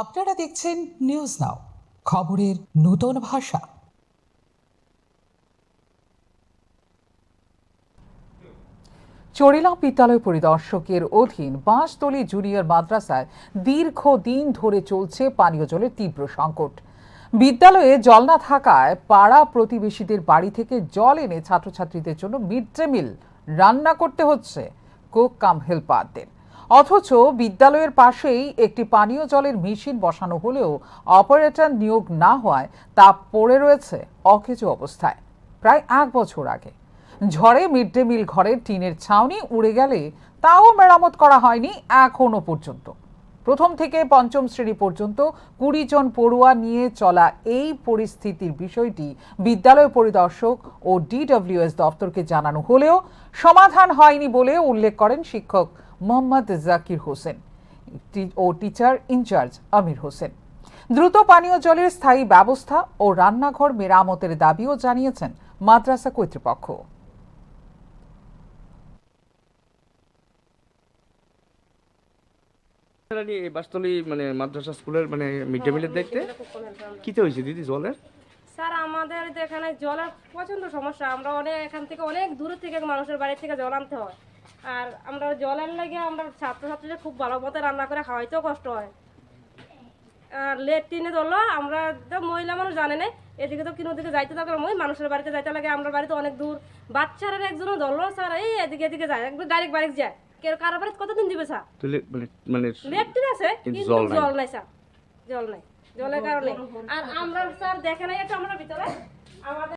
আপনারা দেখছেন news now খবরের নূতন ভাষা। চড়িলা বিদ্যালয় পরিদর্শকের অধীন বাঁশতলী জুনিয়র মাদ্রাসায় দীর্ঘদিন ধরে চলছে পানীয় জলের তীব্র সংকট। বিদ্যালয়ে জল না থাকায় পাড়া প্রতিবেশীদের বাড়ি থেকে জল এনে ছাত্রছাত্রীদের জন্য মিড ডে মিল রান্না করতে হচ্ছে। কুক কাম হেল্পারদের। অথচ বিদ্যালয়ের পাশেই একটি পানীয় জলের মেশিন বসানো হলেও অপারেটর নিয়োগ না হওয়ায় তা পড়ে রয়েছে অকেজো অবস্থায়। প্রায় এক বছর আগে। ঝড়ে মিড ডে মিল ঘরের টিনের ছাউনি উড়ে গেলে তাও মেরামত করা হয়নি এখনও পর্যন্ত। প্রথম থেকে পঞ্চম শ্রেণি পর্যন্ত কুড়ি জন পড়ুয়া নিয়ে চলা এই পরিস্থিতির বিষয়টি বিদ্যালয় পরিদর্শক ও ডিডব্লিউএস দপ্তরকে জানানো হলেও সমাধান হয়নি বলে উল্লেখ করেন শিক্ষক মোহাম্মদ জাকির হোসেন ও টিচার ইনচার্জ আমির হোসেন। দ্রুত পানীয় জলের স্থায়ী ব্যবস্থা ও রান্নাঘর মেরামতের দাবিও জানিয়েছেন মাদ্রাসা কর্তৃপক্ষ। নিয়ে এই বাসতলি মানে মাদ্রাসা স্কুলের মানে মিড ডে মিলের দেখতে কিতে হয়েছে দিদি জলের? স্যার আমাদের এখানে জলের প্রচণ্ড সমস্যা। আমরা অনেক এখান থেকে অনেক দূর থেকে মানুষের বাড়ি থেকে জল আনতে হয়। আর আমরা জলের লাগে আমরা ছাত্রছাত্রীদের খুব ভালো মতো রান্না করে খাওয়াইতেও কষ্ট হয়। আর লেট্রিনে ধরলো আমরা তো মহিলা মানুষ জানে না এদিকে তো কিনো দিকে যাইতে থাকে মই মানুষের বাড়িতে যাইতে লাগে আমরা বাড়িতে অনেক দূর। বাচ্চারা একজনও ধরলো স্যার এই এদিকে এদিকে যায় একদম ডাইরেক্ট বাড়ি যায়। কেউ কারও বাড়িতে কতদিন দিবে স্যার? তুলে মানে মানে লেট্রিন আছে কিন্তু কিন্তু জল নাই। জল নাই স্যার। জল নাই। জলের কারণে। আর আমরা স্যার দেখে নাই এটা আমরা ভিতরে। আমাদের